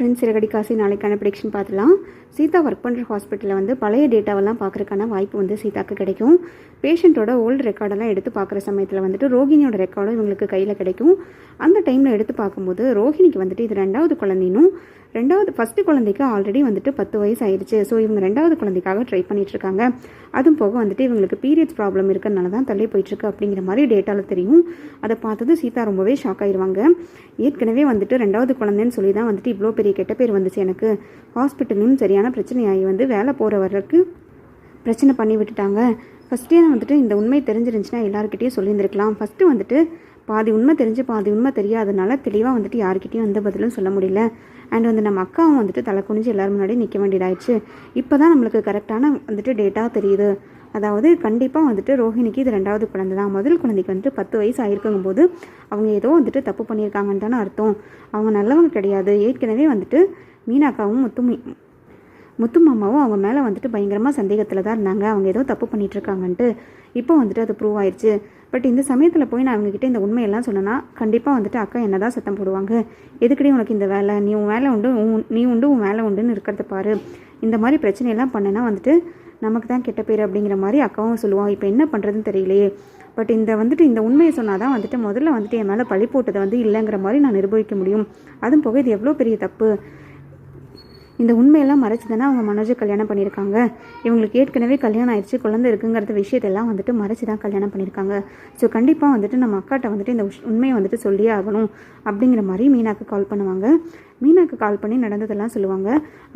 Friends சிறகடி Kashi நாளைக்கான prediction பார்த்துலாம் Sita work பண்ணுற ஹாஸ்பிட்டலில் வந்து பழைய டேட்டாவெல்லாம் பார்க்குறக்கான வாய்ப்பு வந்து சீதாக்கு கிடைக்கும். பேஷண்ட்டோட ஓல்டு ரெக்கார்டெல்லாம் எடுத்து பார்க்குற சமயத்தில் வந்துட்டு ரோகிணியோட ரெக்கார்டும் இவங்களுக்கு கையில் கிடைக்கும். அந்த டைமில் எடுத்து பார்க்கும்போது ரோஹிணிக்கு வந்துட்டு இது ரெண்டாவது குழந்தைனும் ரெண்டாவது ஃபஸ்ட்டு குழந்தைக்கு ஆல்ரெடி வந்துட்டு பத்து வயசு ஆயிடுச்சு ஸோ இவங்க ரெண்டாவது குழந்தைக்காக ட்ரை பண்ணிட்டு இருக்காங்க அதுவும் போக வந்துட்டு இவங்களுக்கு பீரியட்ஸ் ப்ராப்ளம் இருக்கிறனால தான் தள்ளி போயிட்டுருக்கு அப்படிங்கிற மாதிரி டேட்டாவில் தெரியும். அதை பார்த்தது சீதா ரொம்பவே ஷாக் ஆயிடுவாங்க ஏற்கனவே வந்துட்டு ரெண்டாவது குழந்தைன்னு சொல்லி தான் வந்துட்டு இவ்வளோ பெரிய கெட்ட பேர் வந்துச்சு எனக்கு. ஹாஸ்பிட்டலும் சரியான பிரச்சனையாகி வந்து வேலை போகிற வரைக்கும் பிரச்சனை பண்ணி விட்டுட்டாங்க. ஃபஸ்ட்டே நான் வந்துட்டு இந்த உண்மை தெரிஞ்சிருந்துச்சுன்னா எல்லாருக்கிட்டையும் சொல்லியிருந்திருக்கலாம். ஃபஸ்ட்டு வந்துட்டு பாதி உண்மை தெரிஞ்சு பாதி உண்மை தெரியாதனால தெளிவாக வந்துட்டு யாருக்கிட்டையும் எந்த பதிலும் சொல்ல முடியல. அண்ட் வந்து நம்ம அக்காவும் வந்துட்டு தலை குனிஞ்சு எல்லோரும் முன்னாடி நிற்க வேண்டியதாயிடுச்சு. இப்போ தான் நம்மளுக்கு கரெக்டான வந்துட்டு டேட்டா தெரியுது. அதாவது கண்டிப்பாக வந்துட்டு ரோஹிணிக்கு இது ரெண்டாவது குழந்தை தான். முதல் குழந்தைக்கு வந்துட்டு பத்து வயசு ஆயிருக்கும் போது அவங்க ஏதோ வந்துட்டு தப்பு பண்ணியிருக்காங்கன்னு தானே அர்த்தம். அவங்க நல்லவங்க கிடையாது. ஏற்கனவே வந்துட்டு மீனாக்காவும் முத்துமி முத்து மாமாவும் அவங்க மேலே வந்துட்டு பயங்கரமாக சந்தேகத்தில் தான் இருந்தாங்க. அவங்க ஏதோ தப்பு பண்ணிகிட்ருக்காங்கன்ட்டு இப்போ வந்துட்டு அது ப்ரூவ் ஆயிடுச்சு பட் இந்த சமயத்தில் போய் நான் அவங்ககிட்ட இந்த உண்மையெல்லாம் சொன்னேன்னா கண்டிப்பாக வந்துட்டு அக்கா என்ன தான் சத்தம் போடுவாங்க. எதுக்கடி உனக்கு இந்த வேலை? நீ உன் வேலை உண்டு உன் நீ உண்டு உன் வேலை உண்டுன்னு இருக்கிறத பாரு. இந்த மாதிரி பிரச்சனையெல்லாம் பண்ணேன்னா வந்துட்டு நமக்கு தான் கெட்ட பேர் அப்படிங்கிற மாதிரி அக்காவும் சொல்லுவான் இப்போ என்ன பண்ணுறதுன்னு தெரியலையே. பட் இந்த வந்துட்டு இந்த உண்மையை சொன்னால் தான் வந்துட்டு முதல்ல வந்துட்டு என் மேலே பழி போட்டதை வந்து இல்லைங்கிற மாதிரி நான் நிரூபிக்க முடியும். அதுவும் போக இது எவ்வளோ பெரிய தப்பு. இந்த உண்மையெல்லாம் மறைச்சு தானே அவங்க மனோஜை கல்யாணம் பண்ணியிருக்காங்க. இவங்களுக்கு ஏற்கனவே கல்யாணம் ஆயிடுச்சு குழந்தை இருக்குங்கிறத விஷயத்தெல்லாம் வந்துட்டு மறைச்சு தான் கல்யாணம் பண்ணியிருக்காங்க. ஸோ கண்டிப்பாக வந்துட்டு நம்ம அக்காட்ட வந்துட்டு இந்த உஷ்- உண்மையை வந்துட்டு சொல்லியே ஆகணும் அப்படிங்கிற மாதிரி மீனாக்கு கால் பண்ணுவாங்க. மீனாக்கு கால் பண்ணி நடந்ததெல்லாம் சொல்லுவாங்க.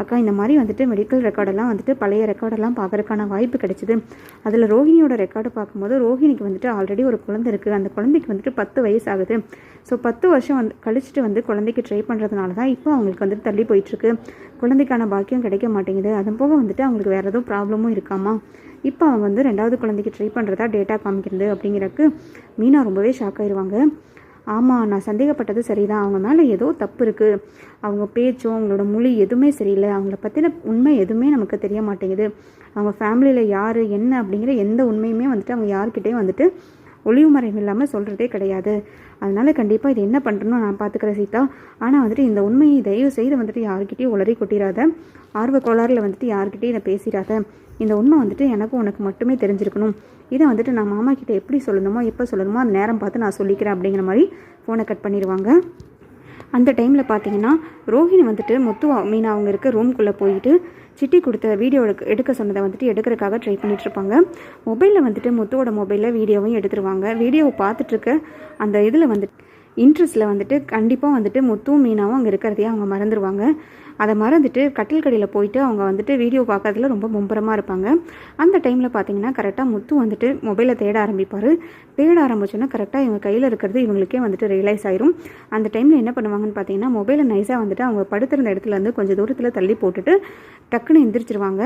அக்கா இந்த மாதிரி வந்துட்டு மெடிக்கல் ரெக்கார்டெல்லாம் வந்துட்டு பழைய ரெக்கார்டெல்லாம் பார்க்கறதுக்கான வாய்ப்பு கிடைச்சிது. அதில் ரோஹிணியோட ரெக்கார்டு பார்க்கும்போது ரோஹிணிக்கு வந்துட்டு ஆல்ரெடி ஒரு குழந்தை இருக்குது அந்த குழந்தைக்கு வந்துட்டு பத்து வயசு ஆகுது ஸோ பத்து வருஷம் வந்து கழிச்சிட்டு வந்து குழந்தைக்கு ட்ரை பண்ணுறதுனால தான் இப்போ அவங்களுக்கு வந்துட்டு தள்ளி போயிட்டுருக்கு. குழந்தைக்கான பாக்கியம் கிடைக்க மாட்டேங்குது. அது போக வந்துட்டு அவங்களுக்கு வேறு எதுவும் ப்ராப்ளமும் இருக்காமா? இப்போ அவங்க வந்து ரெண்டாவது குழந்தைக்கு ட்ரை பண்ணுறதா டேட்டா காமிக்கிறது அப்படிங்கிறக்கு மீனா ரொம்பவே ஷாக் ஆயிடுவாங்க ஆமாம் நான் சந்தேகப்பட்டது சரிதான். அவங்க மேலே ஏதோ தப்பு இருக்குது அவங்க பேச்சும் அவங்களோட மொழி எதுவுமே சரியில்லை. அவங்கள பற்றின உண்மை எதுவுமே நமக்கு தெரிய மாட்டேங்குது. அவங்க ஃபேமிலியில் யார் என்ன அப்படிங்கிற எந்த உண்மையுமே வந்துட்டு அவங்க யார்கிட்டயும் வந்துட்டு ஒளிவு மறைவு இல்லாமல் சொல்கிறதே கிடையாது. அதனால் கண்டிப்பாக இது என்ன பண்ணுறனோ நான் பார்த்துக்கிறேன் சீதா. ஆனால் வந்துட்டு இந்த உண்மையை தயவு செய்து வந்துட்டு யார்கிட்டயும் உளறி கொட்டிடாத ஆர்வ கோளாறில் வந்துட்டு யார்கிட்டையும் இதை பேசிடாத. இந்த உண்மை வந்துட்டு எனக்கும் உனக்கு மட்டுமே தெரிஞ்சிருக்கணும். இதை வந்துட்டு நான் மாமா கிட்டே எப்படி சொல்லணுமோ எப்போ சொல்லணுமோ அந்த நேரம் பார்த்து நான் சொல்லிக்கிறேன் அப்படிங்கிற மாதிரி ஃபோனை கட் பண்ணிடுவாங்க. அந்த டைமில் பார்த்தீங்கன்னா ரோஹிணி வந்துட்டு முத்து மீனா அவங்க இருக்க ரூம்குள்ளே போயிட்டு சிட்டி கொடுத்த வீடியோ எடுக்க எடுக்க சொன்னதை வந்துட்டு எடுக்கிறதுக்காக ட்ரை பண்ணிகிட்ருப்பாங்க மொபைலில் வந்துட்டு முத்துவோட மொபைலில் வீடியோவும் எடுத்துருவாங்க. வீடியோவை பார்த்துட்ருக்க அந்த இதில் வந்துட்டு இன்ட்ரெஸ்ட்டில் வந்துட்டு கண்டிப்பாக வந்துட்டு முத்துவும் மீனாவும் அங்கே இருக்கிறதையே அவங்க மறந்துடுவாங்க அதை மறந்துட்டு கட்டில் கடையில் போயிட்டு அவங்க வந்துட்டு வீடியோ பார்க்கறதுல ரொம்ப மும்பரமாக இருப்பாங்க. அந்த டைமில் பார்த்தீங்கன்னா கரெக்டாக முத்து வந்துட்டு மொபைலை தேட ஆரம்பிப்பார். தேட ஆரம்பிச்சோன்னா கரெக்டாக இவங்க கையில் இருக்கிறது இவங்களுக்கே வந்துட்டு ரியலைஸ் ஆயிரும். அந்த டைமில் என்ன பண்ணுவாங்கன்னு பார்த்தீங்கன்னா மொபைலை நைஸாக வந்துட்டு அவங்க படுத்திருந்த இடத்துல இருந்து கொஞ்சம் தூரத்தில் தள்ளி போட்டுட்டு டக்குன்னு எந்திரிச்சிருவாங்க.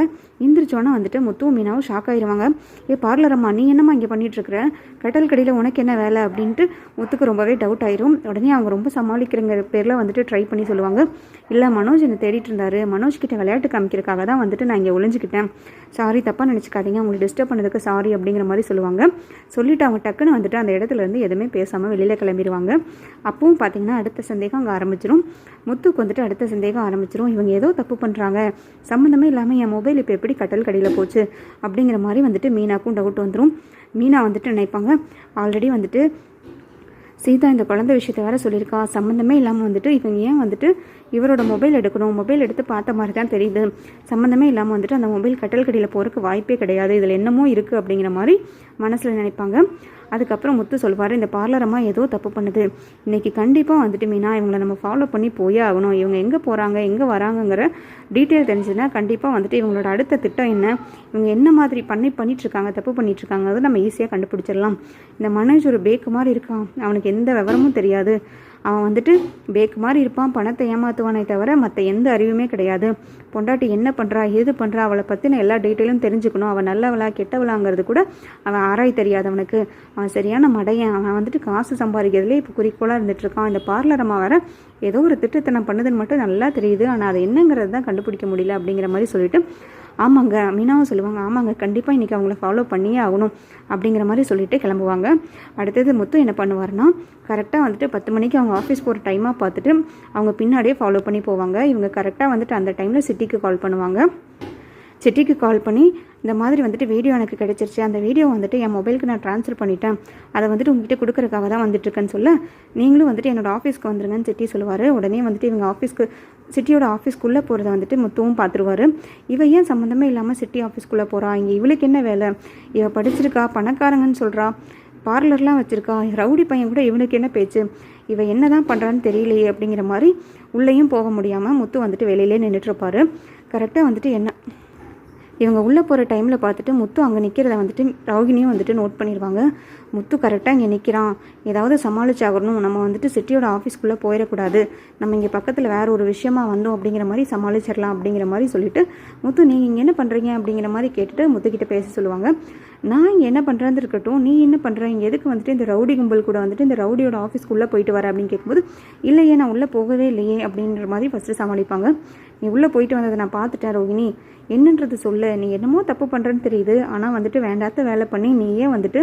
எந்திரிச்சோன்னா வந்துட்டு முத்துவும் மீனாவும் ஷாக் ஆயிடுவாங்க ஏ பார்லரம்மா நீ என்னம்மா இங்கே பண்ணிகிட்ருக்குற இருக்கிற? கட்டல் கடையில் உனக்கு என்ன வேலை? அப்படின்ட்டு முத்துக்கு ரொம்பவே டவுட் ஆயிரும். உடனே அவங்க ரொம்ப சமாளிக்கிறங்கிற பேரில் வந்துட்டு ட்ரை பண்ணி சொல்லுவாங்க. இல்லை மனோஜ் என்னை தேடிட்டு இருந்தாரு மனோஜ் கிட்ட விளையாட்டு காமிக்கிறதுக்காக தான் வந்துட்டு நான் இங்கே ஒளிஞ்சிக்கிட்டேன். சாரி தப்பாக நினச்சிக்காதீங்க. உங்களுக்கு டிஸ்டர்ப் பண்ணதுக்கு சாரி அப்படிங்கிற மாதிரி சொல்லுவாங்க. சொல்லிவிட்டு அவங்க டக்குன்னு வந்துட்டு அந்த இடத்துல இருந்து எதுவுமே பேசாமல் வெளியில் கிளம்பிடுவாங்க அப்பவும் பார்த்தீங்கன்னா அடுத்த சந்தேகம் அங்கே ஆரம்பிச்சிடும் முத்துக்கு வந்துட்டு அடுத்த சந்தேகம் ஆரம்பிச்சிரும். இவங்க ஏதோ தப்பு பண்ணுறாங்க சம்மந்தமே இல்லாமல் என் மொபைல் இப்போ எப்படி கட்டல் கடையில் போச்சு? அப்படிங்கிற மாதிரி வந்துட்டு மீனாக்கும் டவுட் வந்துடும் மீனா வந்துட்டு நினைப்பாங்க. ஆல்ரெடி வந்துட்டு சீதா இந்த குழந்தை விஷயத்தை வேற சொல்லியிருக்கா. சம்மந்தமே இல்லாமல் வந்துட்டு இவங்க ஏன் வந்துட்டு இவரோட மொபைல் எடுக்கணும். மொபைல் எடுத்து பார்த்த மாதிரி தான் தெரியுது. சம்மந்தமே இல்லாமல் வந்துட்டு அந்த மொபைல் கட்டல் கடியில் போகிறதுக்கு வாய்ப்பே கிடையாது. இதில் என்னமோ இருக்குது அப்படிங்கிற மாதிரி மனசில் நினைப்பாங்க. அதுக்கப்புறம் முத்து சொல்வார் இந்த பார்லரமாக ஏதோ தப்பு பண்ணுது. இன்னைக்கு கண்டிப்பாக வந்துட்டு மீனா இவங்களை நம்ம ஃபாலோ பண்ணி போயே ஆகணும். இவங்க எங்கே போகிறாங்க எங்கே வராங்கங்கிற டீட்டெயில் தெரிஞ்சதுன்னா கண்டிப்பாக வந்துட்டு இவங்களோட அடுத்த திட்டம் என்ன? இவங்க என்ன மாதிரி பண்ணி பண்ணிகிட்ருக்காங்க தப்பு பண்ணிட்டு இருக்காங்க அதை நம்ம ஈஸியாக கண்டுபிடிச்சிடலாம். இந்த மனோஜ் ஒரு பேக்கு மாதிரி இருக்கான். அவனுக்கு எந்த விவரமும் தெரியாது. அவன் வந்துட்டு பேக் மாதிரி இருப்பான் பணத்தை ஏமாத்துவானே தவிர மற்ற எந்த அறிவுமே கிடையாது. பொண்டாட்டி என்ன பண்ணுறா ஏது பண்ணுறா அவளை பற்றின எல்லா டீட்டெயிலும் தெரிஞ்சுக்கணும். அவன் நல்லவளா கெட்டவளாங்கிறது கூட அவன் ஆராய் தெரியாது அவனுக்கு. அவன் சரியான மடையன். அவன் வந்துட்டு காசு சம்பாதிக்கிறதுலே இப்போ குறிக்கோளாக இருந்துட்டு இருக்கான் இந்த பார்லர் அம்மா வேற ஏதோ ஒரு திட்டத்தை நான் பண்ணுதுன்னு மட்டும் நல்லா தெரியுது. ஆனால் அது என்னங்கிறது தான் கண்டுபிடிக்க முடியல அப்படிங்கிற மாதிரி சொல்லிட்டு ஆமாங்க மீனாவும் சொல்லுவாங்க ஆமாங்க கண்டிப்பாக இன்றைக்கி அவங்கள ஃபாலோ பண்ணியே ஆகணும் அப்படிங்கிற மாதிரி சொல்லிட்டு கிளம்புவாங்க. அடுத்தது முத்து என்ன பண்ணுவார்னா கரெக்டாக வந்துட்டு பத்து மணிக்கு அவங்க ஆஃபீஸ் போகிற டைமாக பார்த்துட்டு அவங்க பின்னாடியே ஃபாலோ பண்ணி போவாங்க. இவங்க கரெக்டாக வந்துட்டு அந்த டைமில் சிட்டிக்கு கால் பண்ணுவாங்க. சிட்டிக்கு கால் பண்ணி இந்த மாதிரி வந்துட்டு வீடியோ எனக்கு கிடச்சிருச்சு அந்த வீடியோ வந்துட்டு என் மொபைலுக்கு நான் ட்ரான்ஸ்ஃபர் பண்ணிட்டேன் அதை வந்துட்டு உங்ககிட்ட கொடுக்குறக்காக தான் வந்துட்டுருக்கேன்னு சொல்ல நீங்களும் வந்துட்டு என்னோட ஆஃபீஸ்க்கு வந்துருங்கன்னு சிட்டி சொல்லுவார். உடனே வந்துட்டு இவங்க ஆஃபீஸ்க்கு சிட்டியோட ஆஃபீஸ்க்குள்ளே போகிறத வந்துட்டு முத்துவும் பார்த்துருவாரு இவ ஏன் சம்மந்தமே இல்லாமல் சிட்டி ஆஃபீஸ்க்குள்ளே போகிறா இங்கே இவளுக்கு என்ன வேலை? இவ படிச்சிருக்கா பணக்காரங்கன்னு சொல்கிறா பார்லர்லாம் வச்சுருக்கா. ரவுடி பையன் கூட இவனுக்கு என்ன பேச்சு? இவ என்ன தான் பண்ணுறான்னு தெரியலையே அப்படிங்கிற மாதிரி உள்ளேயும் போக முடியாமல் முத்து வந்துட்டு வெளியிலே நின்றுட்டுருப்பாரு கரெக்டாக வந்துட்டு என்ன இவங்க உள்ளே போகிற டைமில் பார்த்துட்டு முத்து அங்கே நிற்கிறத வந்துட்டு ரோகிணியும் வந்துட்டு நோட் பண்ணிடுவாங்க. முத்து கரெக்டாக இங்கே நிற்கிறான் ஏதாவது சமாளிச்சாகணும். நம்ம வந்துட்டு சிட்டியோட ஆஃபீஸ்க்குள்ளே போயிடக்கூடாது. நம்ம இங்கே பக்கத்தில் வேற ஒரு விஷயமா வந்தோம் அப்படிங்கிற மாதிரி சமாளிச்சிடலாம் அப்படிங்கிற மாதிரி சொல்லிவிட்டு முத்து நீங்கள் இங்கே என்ன பண்ணுறீங்க அப்படிங்கிற மாதிரி கேட்டுட்டு முத்துக்கிட்ட பேச சொல்லுவாங்க. நான் இங்கே என்ன பண்ணுறது இருக்கட்டும். நீ என்ன பண்ணுற இங்கே எதுக்கு வந்துட்டு இந்த ரவுடி கும்பல் கூட வந்துட்டு இந்த ரவுடியோட ஆஃபீஸ்க்குள்ளே போயிட்டு வர? அப்படின்னு கேட்கும்போது இல்லையே நான் உள்ளே போகவே இல்லையே அப்படின்ற மாதிரி ஃபஸ்ட்டு சமாளிப்பாங்க. நீ உள்ளே போயிட்டு வந்ததை நான் பார்த்துட்டேன் ரோகிணி. என்னன்றது சொல்ல. நீ என்னமோ தப்பு பண்ணுறேன்னு தெரியுது. ஆனால் வந்துட்டு வேண்டாத்த வேலை பண்ணி நீயே வந்துட்டு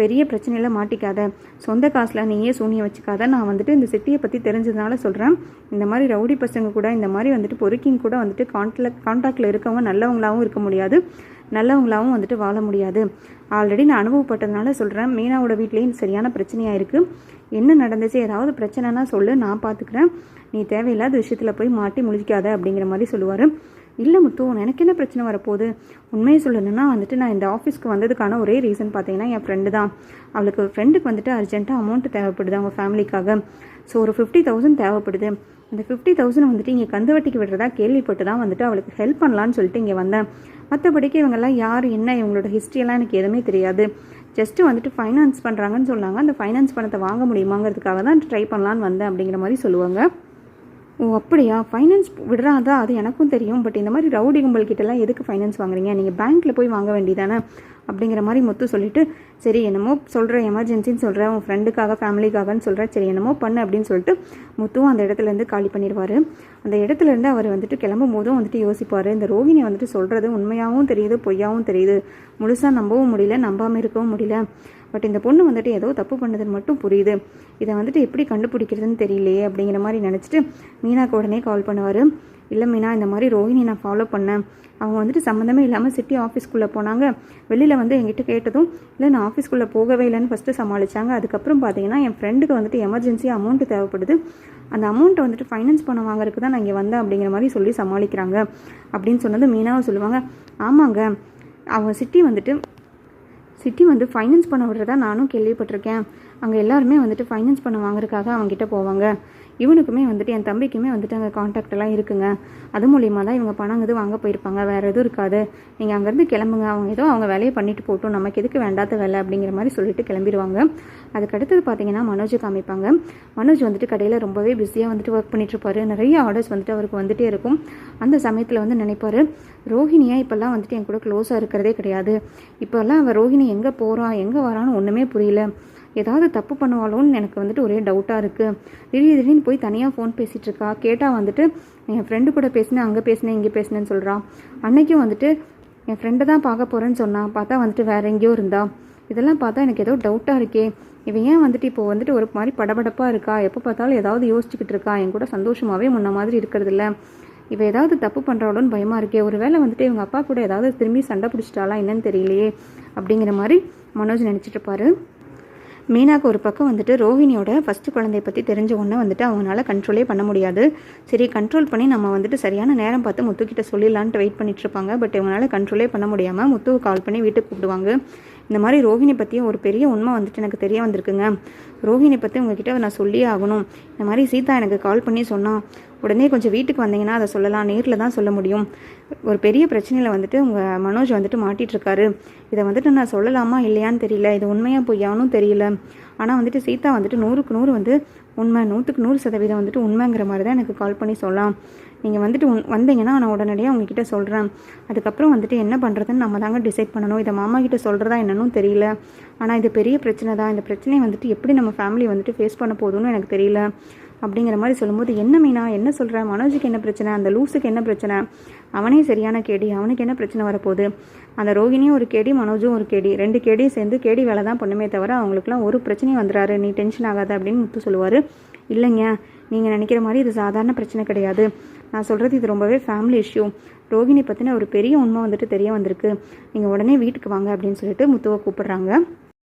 பெரிய பிரச்சனையில் மாட்டிக்காத. சொந்த காசில் நீயே சூனியை வச்சுக்காத. நான் வந்துட்டு இந்த சிட்டியை பற்றி தெரிஞ்சதுனால சொல்கிறேன் இந்த மாதிரி ரவுடி பசங்க கூட இந்த மாதிரி வந்துட்டு பொறுக்கிங் கூட வந்துட்டு கான்டாக்ட் கான்டாக்டில் இருக்கவங்க நல்லவங்களாகவும் இருக்க முடியாது. நல்லவங்களாகவும் வந்துட்டு வாழ முடியாது. ஆல்ரெடி நான் அனுபவப்பட்டதுனால சொல்கிறேன் மீனாவோட வீட்லேயும் சரியான பிரச்சனையாக இருக்குது என்ன நடந்துச்சு? ஏதாவது பிரச்சனைனா சொல்லு. நான் பார்த்துக்கிறேன் நீ தேவையில்லாத விஷயத்தில் போய் மாட்டி முழிக்காத அப்படிங்கிற மாதிரி சொல்லுவார். இல்லை முத்து எனக்கு என்ன பிரச்சனை வரப்போகுது? உண்மையை சொல்லணும்னா வந்துட்டு நான் இந்த ஆஃபீஸ்க்கு வந்ததுக்கான ஒரே ரீசன் பார்த்தீங்கன்னா என் ஃப்ரெண்டு தான். அவளுக்கு ஃப்ரெண்டுக்கு வந்துட்டு அர்ஜென்ட்டாக அமௌண்ட் தேவைப்படுது அவங்க ஃபேமிலிக்காக ஸோ ஒரு ஃபிஃப்டி தௌசண்ட் தேவைப்படுது. அந்த ஃபிஃப்டி தௌசண்ட் வந்துட்டு இங்கே கந்துவட்டிக்கு விடுறதா கேள்விப்பட்டு தான் வந்துட்டு அவளுக்கு ஹெல்ப் பண்ணலான்னு சொல்லிட்டு இங்கே வந்தேன். மற்றபடிக்கு இவங்கெல்லாம் யார் என்ன இவங்களோட ஹிஸ்ட்ரியெல்லாம் எனக்கு எதுவுமே தெரியாது. ஜஸ்ட்டு வந்துட்டு ஃபைனான்ஸ் பண்ணுறாங்கன்னு சொன்னாங்க. அந்த ஃபைனான்ஸ் பணத்தை வாங்க முடியுமாங்கிறதுக்காக தான் ட்ரை பண்ணலான்னு வந்தேன் அப்படிங்கிற மாதிரி சொல்லுவாங்க. ஓ அப்படியா? ஃபைனான்ஸ் விடுறாதா அது எனக்கும் தெரியும் பட் இந்த மாதிரி ரவுடி கும்பல் கிட்டலாம் எதுக்கு ஃபைனான்ஸ் வாங்குறீங்க? நீங்கள் பேங்க்கில் போய் வாங்க வேண்டியதானே அப்படிங்கிற மாதிரி முத்து சொல்லிட்டு சரி என்னமோ சொல்கிற எமர்ஜென்சின்னு சொல்கிறேன் உன் ஃப்ரெண்டுக்காக ஃபேமிலிக்காகன்னு சொல்கிறேன் சரி என்னமோ பண்ணு அப்படின்னு சொல்லிட்டு முத்துவும் அந்த இடத்துலேருந்து காலி பண்ணிடுவார். அந்த இடத்துலேருந்து அவர் வந்துட்டு கிளம்பும் போதும் வந்துட்டு யோசிப்பார். இந்த ரோகிணி வந்துட்டு சொல்கிறது உண்மையாகவும் தெரியுது பொய்யாகவும் தெரியுது. முழுசாக நம்பவும் முடியல நம்பாமல் இருக்கவும் முடியல. பட் இந்த பொண்ணு வந்துட்டு ஏதோ தப்பு பண்ணதுன்னு மட்டும் புரியுது. இதை வந்துட்டு எப்படி கண்டுபிடிக்கிறதுன்னு தெரியலையே அப்படிங்கிற மாதிரி நினச்சிட்டு மீனாக்கு உடனே கால் பண்ணுவார். இல்லை மீனா இந்த மாதிரி ரோஹிணி நான் ஃபாலோ பண்ணேன். அவங்க வந்துட்டு சம்மந்தமே இல்லாமல் சிட்டி ஆஃபீஸ்க்குள்ளே போனாங்க. வெளியில் வந்து என்கிட்ட கேட்டதும் இல்லை நான் ஆஃபீஸ்க்குள்ளே போகவே இல்லைன்னு ஃபஸ்ட்டு சமாளித்தாங்க அதுக்கப்புறம் பார்த்தீங்கன்னா என் ஃப்ரெண்டுக்கு வந்துட்டு எமர்ஜென்சி அமௌண்ட்டு தேவைப்படுது. அந்த அமௌண்ட்டை வந்துட்டு ஃபைனான்ஸ் பண்ண வாங்குறதுக்கு தான் நான் இங்கே வந்தேன் அப்படிங்கிற மாதிரி சொல்லி சமாளிக்கிறாங்க. அப்படின்னு சொன்னது மீனாவை சொல்லுவாங்க ஆமாங்க அவங்க சிட்டி வந்துட்டு சிட்டி வந்து ஃபைனான்ஸ் பண்ண விடுறதா நானும் கேள்விப்பட்டிருக்கேன். அங்கே எல்லாருமே வந்துட்டு ஃபைனான்ஸ் பண்ண வாங்குறதுக்காக அவங்ககிட்ட போவாங்க. இவனுக்குமே வந்துட்டு என் தம்பிக்குமே வந்துட்டு அங்கே காண்டாக்ட் எல்லாம் இருக்குங்க. அது மூலியமாக தான் இவங்க பணம் இது வாங்க போயிருப்பாங்க. வேறு எதுவும் இருக்காது. நீங்கள் அங்கேருந்து கிளம்புங்க. அவங்க ஏதோ அவங்க வேலையை பண்ணிட்டு போட்டோம் நமக்கு எதுக்கு வேண்டாத வேலை அப்படிங்கிற மாதிரி சொல்லிட்டு கிளம்பிடுவாங்க. அதுக்கு அடுத்தது பார்த்தீங்கன்னா மனோஜ் காமிப்பாங்க. மனோஜ் வந்துட்டு கடையில் ரொம்பவே பிஸியாக வந்துட்டு ஒர்க் பண்ணிட்டு இருப்பாரு நிறைய ஆர்டர்ஸ் வந்துட்டு அவருக்கு வந்துட்டே இருக்கும். அந்த சமயத்தில் வந்து நினைப்பார் ரோஹிணியாக இப்போல்லாம் வந்துட்டு என் கூட க்ளோஸாக இருக்கிறதே கிடையாது. இப்போல்லாம் அவள் ரோஹிணி எங்கே போகிறான் எங்கே வரான்னு ஒன்றுமே புரியல. ஏதாவது தப்பு பண்ணுவாளோன்னு எனக்கு வந்துட்டு ஒரே டவுட்டாக இருக்குது திடீர் திடீர்னு போய் தனியாக ஃபோன் பேசிகிட்டு இருக்கா? கேட்டால் வந்துட்டு என் ஃப்ரெண்டு கூட பேசினேன் அங்கே பேசினேன் இங்கே பேசினேன்னு சொல்கிறான் அன்னைக்கும் வந்துட்டு என் ஃப்ரெண்டை தான் பார்க்க போகிறேன்னு சொன்னான் பார்த்தா வந்துட்டு வேற எங்கேயோ இருந்தா. இதெல்லாம் பார்த்தா எனக்கு ஏதோ டவுட்டாக இருக்கே. இவன் ஏன் வந்துட்டு இப்போ வந்துட்டு ஒரு மாதிரி படபடப்பாக இருக்கா? எப்போ பார்த்தாலும் ஏதாவது யோசிச்சுக்கிட்டு இருக்கா? என் கூட சந்தோஷமாகவே முன்ன மாதிரி இருக்கிறதில்ல இவ ஏதாவது தப்பு பண்ணுறாளோன்னு பயமாக இருக்கே. ஒரு வேளை வந்துட்டு இவங்க அப்பா கூட ஏதாவது திரும்பி சண்டை பிடிச்சிட்டாளா என்னன்னு தெரியலையே. அப்படிங்கிற மாதிரி மனோஜ் நினச்சிட்டு இருப்பாரு. மீனாக்கு ஒரு பக்கம் வந்துட்டு ரோஹிணியோட ஃபஸ்ட்டு குழந்தைய பற்றி தெரிஞ்ச உடனே வந்துட்டு அவங்களால கண்ட்ரோலே பண்ண முடியாது. சரி கண்ட்ரோல் பண்ணி நம்ம வந்துட்டு சரியான நேரம் பார்த்து முத்துக்கிட்ட சொல்லிடலான்ட்டு வெயிட் பண்ணிட்டு இருப்பாங்க. பட் இவங்களால கண்ட்ரோலே பண்ண முடியாமல் முத்துவை கால் பண்ணி வீட்டுக்கு கூப்பிடுவாங்க. இந்த மாதிரி ரோஹிணி பற்றியும் ஒரு பெரிய உண்மை வந்துட்டு எனக்கு தெரிய வந்திருக்குங்க. ரோஹிணி பற்றி உங்ககிட்ட நான் சொல்லியே ஆகணும். இந்த மாதிரி சீதா எனக்கு கால் பண்ணி சொன்னால் உடனே கொஞ்சம் வீட்டுக்கு வந்தீங்கன்னா அதை சொல்லலாம் நேரில் தான் சொல்ல முடியும். ஒரு பெரிய பிரச்சனையில் வந்துட்டு உங்கள் மனோஜ் வந்துட்டு மாட்டிகிட்ருக்காரு இதை வந்துட்டு நான் சொல்லலாமா இல்லையான்னு தெரியல. இது உண்மையாக பொய்யானும் தெரியல. ஆனால் வந்துட்டு சீதா வந்துட்டு நூறுக்கு நூறு வந்து உண்மை நூற்றுக்கு நூறு சதவீதம் வந்துட்டு உண்மைங்கிற மாதிரி தான் எனக்கு கால் பண்ணி சொல்லலாம் நீங்கள் வந்துட்டு உன் வந்தீங்கன்னா நான் உடனடியாக உங்ககிட்ட சொல்கிறேன் அதுக்கப்புறம் வந்துட்டு என்ன பண்ணுறதுன்னு நம்ம தாங்க டிசைட் பண்ணணும். இதை மாமா கிட்ட சொல்கிறதா என்னன்னு தெரியல. ஆனால் இது பெரிய பிரச்சனை தான். இந்த பிரச்சனையை வந்துட்டு எப்படி நம்ம ஃபேமிலி வந்துட்டு ஃபேஸ் பண்ண போதும்னு எனக்கு தெரியல. அப்படிங்கிற மாதிரி சொல்லும்போது என்ன மீனா? என்ன சொல்கிற மனோஜுக்கு என்ன பிரச்சனை? அந்த லூஸுக்கு என்ன பிரச்சனை? அவனே சரியான கேடி. அவனுக்கு என்ன பிரச்சனை வரப்போகுது? அந்த ரோகிணியும் ஒரு கேடி மனோஜும் ஒரு கேடி. ரெண்டு கேடியும் சேர்ந்து கேடி வேலை தான் பண்ணுமே தவிர அவங்களுக்குலாம் ஒரு பிரச்சனையும் வந்துடுறாரு நீ டென்ஷன் ஆகாத அப்படின்னு முத்து சொல்லுவார். இல்லைங்க. நீங்கள் நினைக்கிற மாதிரி இது சாதாரண பிரச்சனை கிடையாது. நான் சொல்கிறது இது ரொம்பவே ஃபேமிலி இஷ்யூ ரோகிணி பற்றின ஒரு பெரிய உண்மை வந்துட்டு தெரிய வந்திருக்கு. நீங்கள் உடனே வீட்டுக்கு வாங்க அப்படின்னு சொல்லிட்டு முத்துவை கூப்பிடுறாங்க.